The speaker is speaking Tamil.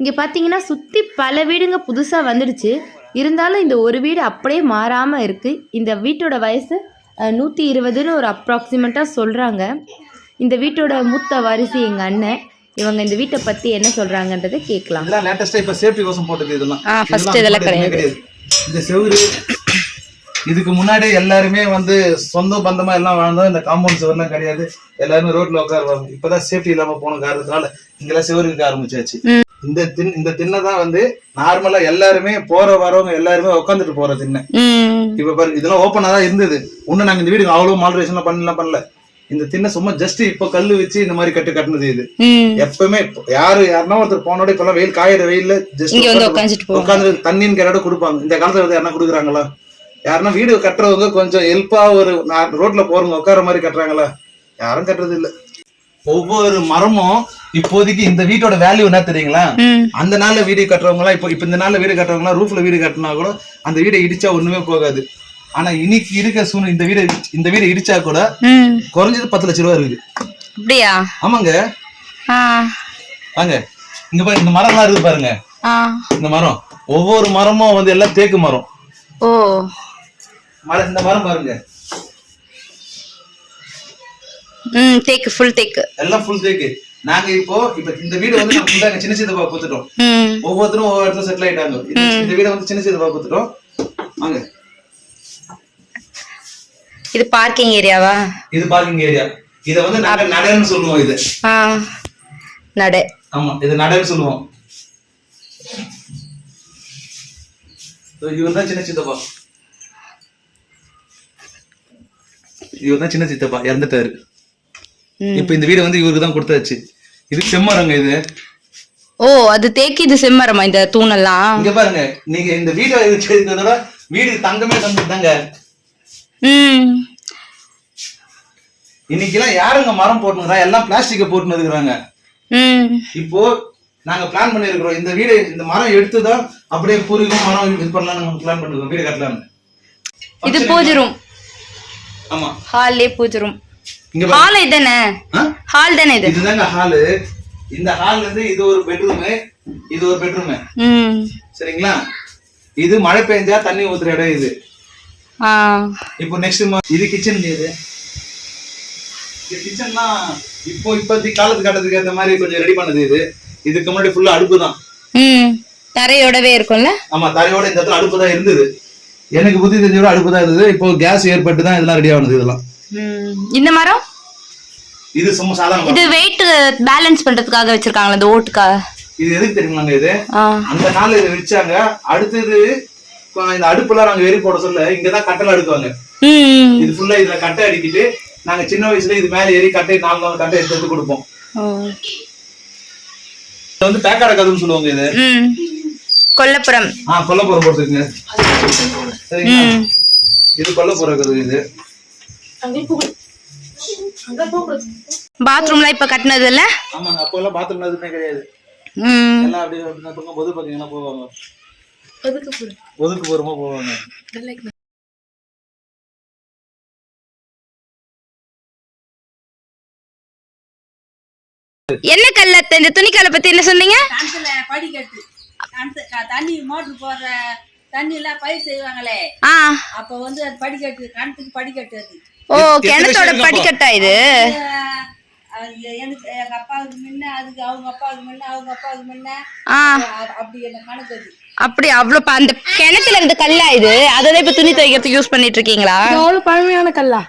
இங்கே பார்த்தீங்கன்னா சுற்றி பல வீடுங்க புதுசாக வந்துடுச்சு. இருந்தாலும் இந்த ஒரு வீடு அப்படியே மாறாமல் இருக்குது இந்த வீட்டோட வயசு நூற்றி இருபதுன்னு ஒரு அப்ராக்சிமேட்டாக சொல்கிறாங்க இந்த வீட்டோட மூத்த வாரிசு எங்கள் அண்ணன். இவங்க இந்த வீட்டை பற்றி என்ன சொல்கிறாங்கன்றதை கேட்கலாம். இதெல்லாம் லேட்டஸ்டா இப்ப சேஃப்டி கோசம் போட்டது இதெல்லாம். ஆ, first இதெல்லாம் எதுவுமே இந்த செவுரு இதுக்கு முன்னாடி எல்லாருமே வந்து சொந்த பந்தமா எல்லாம் வாழ்ந்தோம் இந்த காம்பவுண்ட் செவர்லாம் கிடையாது. எல்லாருமே ரோட்ல உட்காருவாங்க இப்பதான் சேஃப்டி இல்லாம போன காரணத்தினால இங்கெல்லாம் செவரு இருக்க ஆரம்பிச்சாச்சு. இந்த தின் இந்த திண்ணை தான் வந்து நார்மலா எல்லாருமே போற வரவங்க எல்லாருமே உட்காந்துட்டு போற திண்ணை. இப்ப பாரு இதெல்லாம் ஓப்பனா தான் இருந்தது. இன்னும் நாங்க இந்த வீடு அவ்வளவு மால்ட்ரேஷன் பண்ணலாம் பண்ணல. இந்த திண்ணை சும்மா ஜஸ்ட் இப்ப கல்லு வச்சு இந்த மாதிரி கட்டு கட்டினது இது. எப்பவுமே இப்போ யாரு யாருன்னா ஒருத்தர் போனோட இப்பெல்லாம் வெயில் காயிற வெயில்ல ஜஸ்ட். உட்காந்து தண்ணின்னு கேட்டாட கொடுப்பாங்க. இந்த காலத்துல யாருன்னா கொடுக்குறாங்களா? யாருன்னா வீடு கட்டுறவங்க கொஞ்சம் ஹெல்ப்பா ஒரு ரோட்ல போறவங்க உட்கார மாதிரி கட்டுறாங்களா யாரும் கட்டுறது இல்ல. ஒவ்வொரு மரமும் இப்போதைக்கு இந்த வீட்டோட வேல்யூ என்ன தெரியுங்களா? அந்த நாள்ல வீடு கட்டுறவங்க எல்லாம் இப்போ இப்ப இந்த நாள்ல வீடு கட்டுறவங்க எல்லாம் ரூஃப்ல வீடு கட்டினா கூட அந்த வீடை இடிச்சா ஒண்ணுமே போகாது. ஆனா இன்னைக்கு இருக்க சூழ்நிலை இந்த வீடு இந்த வீடு இடிச்சா கூட குறைஞ்சது பத்து லட்ச ரூபா இருக்குது. அப்படியா? ஆமாங்க. வாங்க. இங்க பாருங்க இந்த மரம்லாம் இருக்குது பாருங்க. ஆ. இந்த மரம். ஒவ்வொரு மரமும் வந்து எல்லாம் தேக்கு மரம். ஓ. மரம் இந்த மரம் பாருங்க. ம் தேக்கு ஃபுல் தேக்கு. எல்லாம் ஃபுல் தேக்கு. நாங்க இப்போ இப்ப இந்த வீடு வந்து நம்ம சின்ன சித்தப்பா கொடுத்துட்டோம். ஒவ்வொருத்தரும் ஒவ்வொரு இடத்துல செட்டில் ஆயிட்டாங்க. இந்த- வீடை வந்து சின்ன சித்தப்பா கொடுத்துட்டோம். வாங்க. இது பார்க்கிங் ஏரியாவா இது பார்க்கிங் ஏரியா இத வந்து நாங்க நடன்னு சொல்லுவோம் இது. ஆ நட. ஆமா இது நடன்னு சொல்லுவோம். இவன் தான் சின்ன சித்தப்பா இவர் தான் சின்ன சித்தப்பா இறந்துட்டாரு. இப்ப இந்த வீடு வந்து இவருக்கு தான் கொடுத்தாச்சு. இது செம்மரங்க இது. ஓ அது தேக்கு இது செம்மரமா இந்த தூணெல்லாம்? இங்க பாருங்க நீங்க இந்த வீட்டை வச்சிருக்கிறதோட வீடு தங்கமே தந்துட்டாங்க இன்னைக்கு எல்லாம் யாருங்க மரம் போட்டுங்கிறா எல்லாம் பிளாஸ்டிக்க போட்டுன்னு இருக்கிறாங்க. இப்போ நாங்க பிளான் பண்ணிருக்கிறோம். இந்த வீடு இந்த மரம் எடுத்துதான் அப்படியே பூர்வீகம் மரம் இது பண்ணலாம்னு பிளான் பண்ணிருக்கோம் வீடு கட்டலாம்னு. இது பூஜை ரூம் ஆமா. ஹால்லே பூஜை ரூம். ஹால் இதானே? ஆ? ஹால் தானே இது? இதுதாங்க ஹாலு. இந்த ஹால்ல இருந்து இது ஒரு பெட்ரூமு இது ஒரு பெட்ரூமு. ம். சரிங்களா? இது மழை பெஞ்சா தண்ணி ஊத்துற இடம் இது. ஆ. இப்போ நெக்ஸ்ட் இது கிச்சன் இது. இது கிச்சன்னா இப்போ இப்போதைக்கு காலத்து கட்டத்துக்கு ஏற்ற மாதிரி கொஞ்சம் ரெடி பண்ணது இது. இதுக்கு முன்னாடி ஃபுல்லா அடுப்பு தான் ம். தரையோடவே இருக்கும்ல? ஆமா தரையோட இந்த இடத்துல அடுப்பு தான் இருந்தது. எனக்கு புத்தி தெரிஞ்ச விட அடுப்பு தான் இருந்தது. இப்போ கேஸ் ஏற்பட்டு தான் இதெல்லாம் ரெடி ஆனது இதெல்லாம். இந்த மரம்? இது சும்மா சாதாரண இது வெயிட் பேலன்ஸ் பண்றதுக்காக வச்சிருக்காங்களா இந்த ஓட்டுக்காக இது எதுக்கு தெரியுமாங்க இது? அந்த நாள் இதை வச்சாங்க அடுத்தது இந்த அடுப்புலாம் நாங்க வெறி போட சொல்ல இங்கதான் கட்டளை அடுக்குவாங்க. இது ஃபுல்லா இதுல கட்டை அடிக்கிட்டு நாங்க சின்ன வயசுல இது மேல ஏறி கட்டை நாலு நாலு கட்டை எடுத்து எடுத்து கொடுப்போம். இது வந்து பேக்காட கதுன்னு சொல்லுவாங்க இது. கொல்லப்புறம். ஆ கொல்லப்புறம் போட்டுருக்குங்க சரிங்களா? இது இது? பாத்ரூம்லாம் இப்ப கட்டினது இல்ல ஆமாங்க அப்போ எல்லாம் பாத்ரூம் எதுவுமே கிடையாது. ம். எல்லாம் அப்படியே அப்படின்னா பக்கம் பொது பக்கம் எல்லாம் போவாங்க. ஒதுக்கு போறமா போவாங்க. என்ன கல்ல இந்த துணிக்கல்லை பத்தி என்ன சொன்னீங்க? தண்ணி மோட்டர் போடுற தண்ணி எல்லாம் பயிர் செய்வாங்களே. அப்ப வந்து அது படிக்கட்டு கிணத்துக்கு படிக்கட்டு அது ஓ கிணத்தோட படிக்கட்டா இது? எனக்கு எங்க அப்பாவுக்கு முன்ன அதுக்கு அவங்க அப்பாவுக்கு முன்ன அவங்க அப்பாவுக்கு முன்ன. அப்படி என்ன கணக்கு அது அப்படி அவ்வளவு அந்த கிணத்துல இருந்த கல்லா இது? அதோட இப்ப துணி துவைக்கிறதுக்கு யூஸ் பண்ணிட்டு இருக்கீங்களா? அவ்வளவு பழமையான கல்லா.